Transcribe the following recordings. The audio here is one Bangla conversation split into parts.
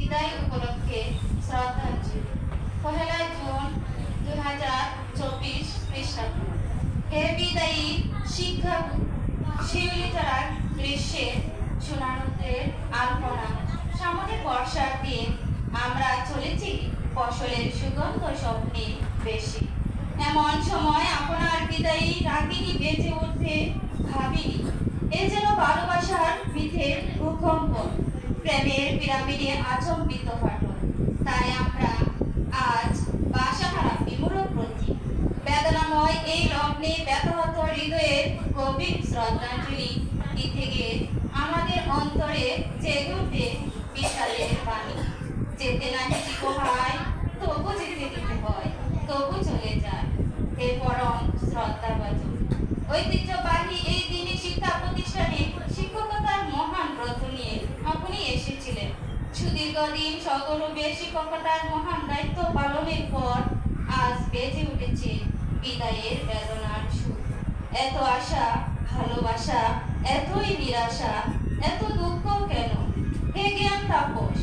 বিদায় উপলক্ষে শ্রদ্ধাঞ্জলি পহেলা জুন দু হাজার চব্বিশ খ্রিস্টাব্দ। হে বিদায়ী শিক্ষা শিউলিতরার গ্রীষ্মে সোনানন্দের আলপনা। সামনে বর্ষার দিন আমরা চলেছি ফসলের সুগন্ধ স্বপ্নে বেশি। এমন সময় আপনার বিদায়ী রাগিনী বেঁচে উঠবে ভাবিনি। এ যেন ভালোবাসার পিঠে ভূকম্পন। প্রেমের পিরামিডে আচম্বিত ফাটল। তাই আমরা আজ বাসাহারা বিমূঢ় প্রতি বেদনাময় এই লগ্নে ব্যথাহত হৃদয়ের গভীর শ্রদ্ধাঞ্জলি গিয়ে আমাদের অন্তরে জেগে উঠে বিশালের বাণী। যেতে নাহি জীব হয় তবু যেতে দিতে হয়, তবু চলে যায়। হে পরম শ্রদ্ধাভাজন। ঐতিহ্যবাহী এই দিনে শিক্ষা প্রতিষ্ঠানে শিক্ষকতার মহান ব্রত নিয়ে আপনি এসেছিলেন সুদীর্ঘদিন সগরূপে শিক্ষকতার মহান দায়িত্ব পালনের পর আজ বেজে উঠেছে বিদায়ের বেদনার সুর। এত আশা, ভালোবাসা, এতই নিরাশা, এত দুঃখ কেন? হে জ্ঞান তাপস,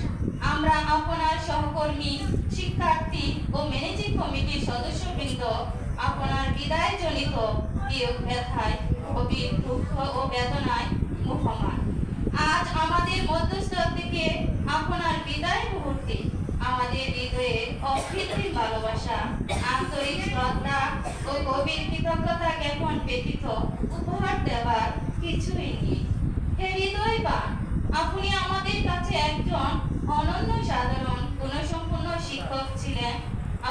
আমরা আপনার সহকর্মী, শিক্ষার্থী ও ম্যানেজিং কমিটির সদস্যবৃন্দ আপনার বিদায় জনিত বিয়োগ ব্যথায় গভীর দুঃখ ও বেদনায় মুখমান আজ আমাদের মধ্যস্থল থেকে আপনার বিদায় মুহূর্তে আমাদের হৃদয়ে অকৃত্রিম ভালোবাসা আন্তরিক শ্রদ্ধা ও কৃতজ্ঞতা জ্ঞাপন ব্যতীত উপহার দেওয়ার কিছুই নেই হে হৃদয়বান আপনি আমাদের কাছে একজন অনন্য সাধারণ গুণসম্পন্ন শিক্ষক ছিলেন।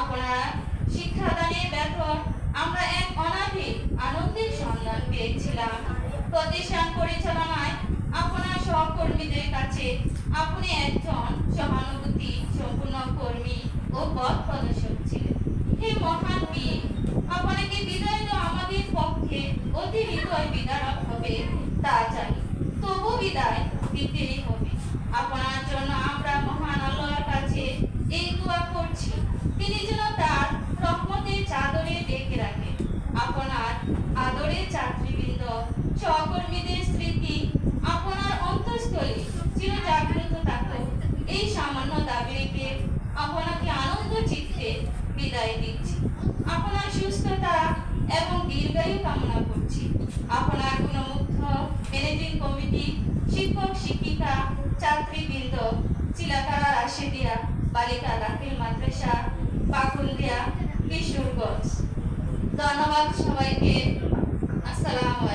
আপনার শিক্ষাদানের বেতন আমরা এক অনাবিল আনন্দের সন্ধান পেয়েছিলাম। প্রতিষ্ঠান পরিচালনায় আপনার সহকর্মীদের কাছে আপনি একজন সহানুভূতি সম্পূর্ণ কর্মী ও পথ প্রদর্শক ছিলেন হে মহান বীর আপনাকে বিদায় দেওয়া আমাদের পক্ষে অতি হৃদয় বিদারক হবে তা জানি তবু বিদায় দিতেই হবে। আপনার জন্য আমরা মহান আল্লাহর কাছে এই দোয়া করছি। তিনি যেন তার রহমতের চাদরে ডেকে রাখেন। আপনার আদরের ছাত্রীবৃন্দ, সহকর্মীদের স্মৃতি আপনার অন্তঃস্থলে চির জাগ্রত থাকুক। এই সামান্য দাবি রেখে আপনাকে আনন্দ চিত্তে বিদায় দিচ্ছি। আপনার সুস্থতা এবং দীর্ঘায়ু কামনা করছি। আপনার গুণমুগ্ধ ম্যানেজিং কমিটি শিক্ষক শিক্ষিকা ছাত্রীবৃন্দ চিলাকাড়া রাশেদিয়া বালিকা দাখিল মাদ্রাসা পাকুন্দিয়া কিশোরগঞ্জ। ধন্যবাদ সবাইকে। আসসালাম